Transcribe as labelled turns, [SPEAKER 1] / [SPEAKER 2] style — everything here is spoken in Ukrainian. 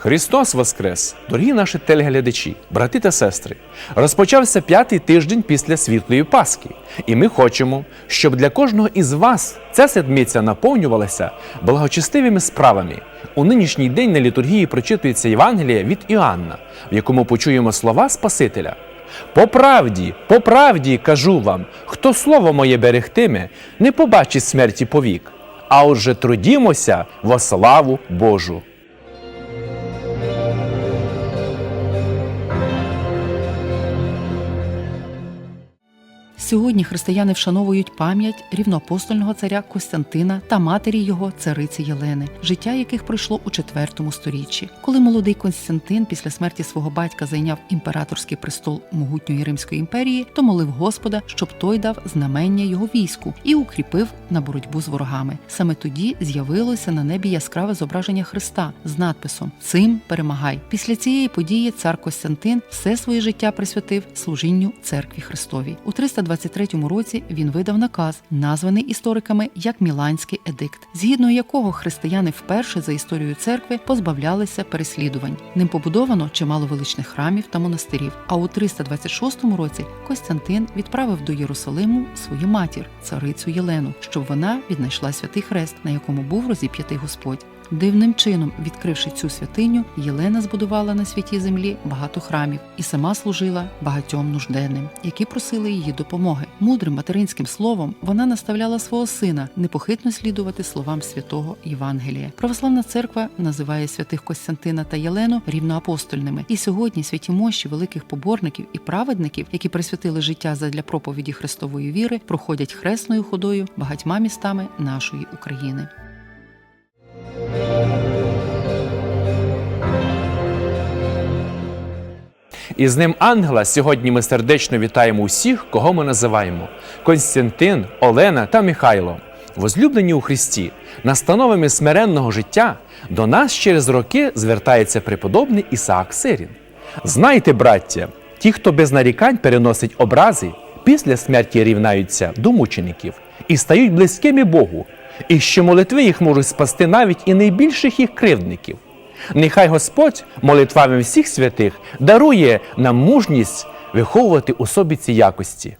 [SPEAKER 1] Христос Воскрес! Дорогі наші телеглядачі, брати та сестри, розпочався п'ятий тиждень після світлої Пасхи, і ми хочемо, щоб для кожного із вас ця седмиця наповнювалася благочестивими справами. У нинішній день на літургії прочитується Євангеліє від Іоанна, в якому почуємо слова Спасителя. По правді, по правді кажу вам, хто слово моє берегтиме, не побачить смерті повік. А отже, трудімося во славу Божу.
[SPEAKER 2] Сьогодні християни вшановують пам'ять рівноапостольного царя Костянтина та матері його цариці Єлени, життя яких пройшло у IV сторіччі. Коли молодий Константин після смерті свого батька зайняв імператорський престол могутньої Римської імперії, то молив Господа, щоб той дав знамення його війську і укріпив на боротьбу з ворогами. Саме тоді з'явилося на небі яскраве зображення Христа з надписом Цим перемагай. Після цієї події цар Костянтин все своє життя присвятив служінню церкві Христовій. У 323 році він видав наказ, названий істориками як Міланський едикт, згідно якого християни вперше за історією церкви позбавлялися переслідувань. Ним побудовано чимало величних храмів та монастирів. А у 326 році Костянтин відправив до Єрусалиму свою матір, царицю Єлену, щоб вона віднайшла святий хрест, на якому був розіп'ятий Господь. Дивним чином, відкривши цю святиню, Єлена збудувала на святій землі багато храмів і сама служила багатьом нужденним, які просили її допомоги. Мудрим материнським словом вона наставляла свого сина непохитно слідувати словам святого Євангелія. Православна церква називає святих Костянтина та Єлену рівноапостольними. І сьогодні святі мощі великих поборників і праведників, які присвятили життя задля проповіді Христової віри, проходять хресною ходою багатьма містами нашої України.
[SPEAKER 1] І з ним ангела сьогодні ми сердечно вітаємо усіх, кого ми називаємо Константин, Олена та Михайло. Возлюблені у Христі, настановами смиренного життя до нас через роки звертається преподобний Ісаак Сирін. Знайте, браття, ті, хто без нарікань переносить образи, після смерті рівнаються до мучеників і стають близькими Богу, і що молитви їх можуть спасти навіть і найбільших їх кривдників. Нехай Господь молитвами всіх святих дарує нам мужність виховувати у собі ці якості.